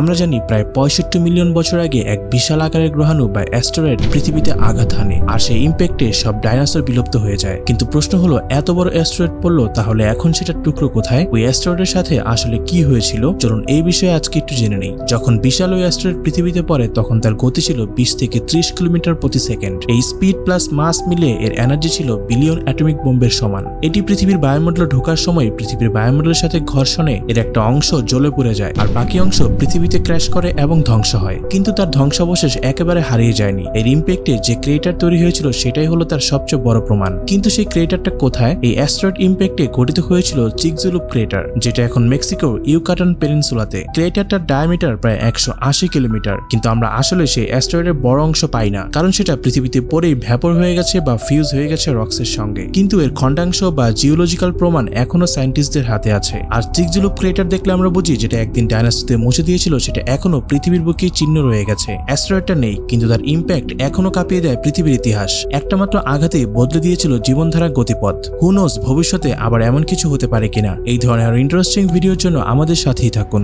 আমরা জানি প্রায় পঁয়ষট্টি মিলিয়ন বছর আগে এক বিশাল আকারের গ্রহাণু বা অ্যাস্টেরয়েড পৃথিবীতে আঘাত হানে, আর সেই ইম্প্যাক্টে সব ডাইনোসর বিলুপ্ত হয়ে যায়। কিন্তু প্রশ্ন হলো, এত বড় অ্যাস্টেরয়েড পড়ল, তাহলে এখন সেটার টুকরো কোথায়? ওই অ্যাস্টেরয়েডের সাথে আসলে কি হয়েছিল? চলুন এই বিষয়ে আজকে একটু জেনে নেই। যখন বিশাল ওই অ্যাস্টেরয়েড পৃথিবীতে পড়ে, তখন তার গতি ছিল বিশ থেকে ত্রিশ কিলোমিটার প্রতি সেকেন্ড। এই স্পিড প্লাস মাস মিলে এর এনার্জি ছিল বিলিয়ন অ্যাটমিক বোম্বের সমান। এটি পৃথিবীর বায়ুমণ্ডলে ঢোকার সময় পৃথিবীর বায়ুমণ্ডলের সাথে ঘর্ষণে এর একটা অংশ জ্বলে পড়ে যায়, আর বাকি অংশ পৃথিবীতে ক্র্যাশ করে এবং ধ্বংস হয়। কিন্তু তার ধ্বংসাবশেষ একেবারে হারিয়ে যায়নি। এর ইম্প্যাক্টে যে ক্রেটার তৈরি হয়েছিল, সেটাই হলো তার সবচেয়ে বড় প্রমাণ। কিন্তু সেই ক্রেটারটা কোথায়? এই অ্যাস্ট্রয়েড ইম্প্যাক্টে গঠিত হয়েছিল চিকজুলুপ ক্রেটার যেটা এখন মেক্সিকোর ইউকাটন পেনিনসুলাতে ক্রেটারটার ডায়ামিটার প্রায় একশো আশি কিলোমিটার। কিন্তু আমরা আসলে সেই অ্যাস্ট্রয়েডের বড় অংশ পাই না, কারণ সেটা পৃথিবীতে পরেই ভ্যাপর হয়ে গেছে বা ফিউজ হয়ে গেছে রক্সের সঙ্গে। কিন্তু এর খণ্ডাংশ বা জিওলজিক্যাল প্রমাণ এখনও সায়েন্টিস্টদের হাতে আছে। আর চিকজুলুপ ক্রেটার দেখলে আমরা বুঝি, যেটা একদিন ডাইনাসোরদের মুছে দিয়েছিল সেটা এখনও পৃথিবীর বুকে চিহ্ন রয়ে গেছে। অ্যাস্ট্রয়েডটা নেই, কিন্তু তার ইম্প্যাক্ট এখনও কাঁপিয়ে দেয় পৃথিবীর ইতিহাস। একটা মাত্র আঘাতে বদলে দিয়েছিল জীবনধারার গতিপথ। হুনোস ভবিষ্যতে আবার এমন কিছু হতে পারে কিনা? এই ধরনের ইন্টারেস্টিং ভিডিওর জন্য আমাদের সাথেই থাকুন।